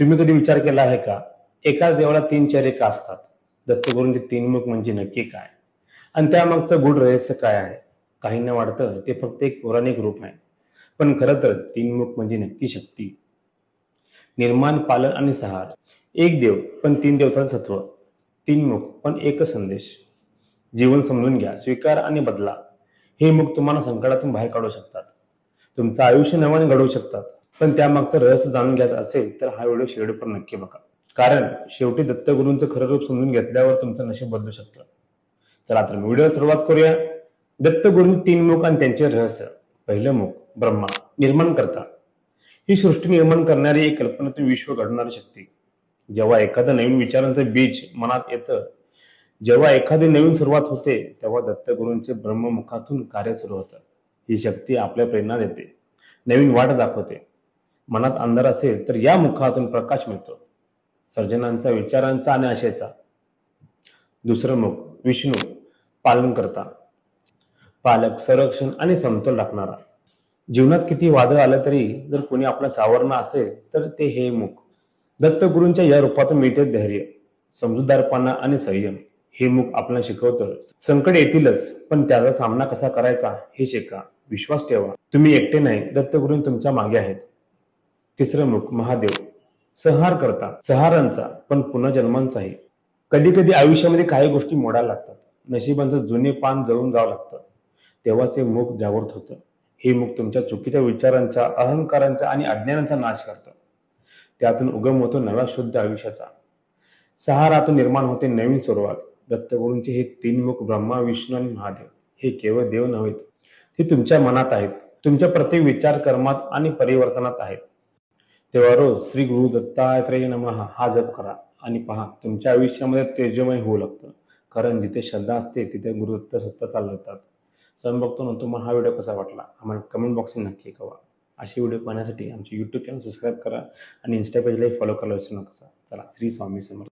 तुम्ही कधी विचार केला आहे का? एकाच देवाला तीन चेहरे का असतात? दत्तगुरूंचे तीन मुख म्हणजे नक्की काय? आणि त्यामागचं गूढ रहस्य काय आहे? काहींना वाटतं ते फक्त एक पौराणिक रूप आहे. पण खरं तर तीन मुख म्हणजे नक्की शक्ती. निर्माण पालन आणि सहार. एक देव पण तीन देवताचं सत्व. तीन मुख पण एकच संदेश. जीवन समजून घ्या स्वीकार आणि बदला. हे मुख तुम्हाला संकटातून बाहेर काढू शकतात. तुमचं आयुष्य नव्याने घडवू शकतात. पण त्यामागचं रहस्य जाणून घ्यायचं असेल तर हा व्हिडिओ शेवटपर्यंत नक्की बघा. कारण शेवटी दत्तगुरूंचं खरं रूप समजून घेतल्यावर तुमचं नशीब बदलू शकतं. चला तर व्हिडिओ सुरुवात करूया. दत्तगुरूंचे तीन मुख आणि त्यांचे रहस्य. पहिलं मुख ब्रह्मा निर्माण करता. ही सृष्टी निर्माण करणारी एक कल्पनातून विश्व घडणारी शक्ती. जेव्हा एखादं नवीन विचारांचं बीज मनात येतं जेव्हा एखादी नवीन सुरुवात होते तेव्हा दत्तगुरूंचे ब्रह्ममुखातून कार्य सुरू होतं. ही शक्ती आपल्या प्रेरणा देते. नवीन वाट दाखवते. मनात अंधार असेल तर या मुखातून प्रकाश मिळतो. सर्जनांचा विचारांचा आणि आशेचा दुसरं मुख विष्णू पालन करता पालक संरक्षण आणि समतोल राखणारा. जीवनात किती वादळ आलं तरी जर कोणी आपला सावरणं असेल तर ते हे मुख. दत्तगुरूंच्या या रूपातून मिळते धैर्य समजूतदारपणा आणि संयम. हे मुख आपल्याला शिकवतं. संकट येतीलच पण त्याचा सामना कसा करायचा हे शिका. विश्वास ठेवा. तुम्ही एकटे नाही दत्तगुरू तुमच्या मागे आहेत. तिसरं मुख महादेव. संहार करता सहारांचा पण पुन्हा जन्मांचाही. कधी कधी आयुष्यामध्ये काही गोष्टी मोडायला लागतात. नशिबांचं जुने पान जळून जावं लागतं. तेव्हाच ते मुख जागृत होतं. हे मुख तुमच्या चुकीच्या विचारांचा अहंकारांचा आणि अज्ञानांचा नाश करतं. त्यातून उगम होतो नव्या शुद्ध आयुष्याचा. सहारातून निर्माण होते नवीन सुरुवात. दत्तगुरूंचे हे तीन मुख ब्रह्मा विष्णू आणि महादेव. हे केवळ देव नव्हेत ते तुमच्या मनात आहेत. तुमच्या प्रत्येक विचार कर्मात आणि परिवर्तनात आहेत. तेव्हा रोज श्री गुरु दत्तात्रय नमः हा जप करा आणि पहा तुमच्या आयुष्यामध्ये तेजमय होऊ लागतं. कारण जिथे श्रद्धा असते तिथे गुरुदत्त सत्ता चालवतात. सण बघतो ना तुम्हाला हा व्हिडिओ कसा वाटला? आम्हाला कमेंट बॉक्समध्ये नक्की कवा असे व्हिडिओ पाहण्यासाठी आमचे यूट्यूब चॅनल सबस्क्राईब करा आणि इन्स्टा पेजलाही फॉलो करायला विसरू नका. चला श्री स्वामी समर्थ.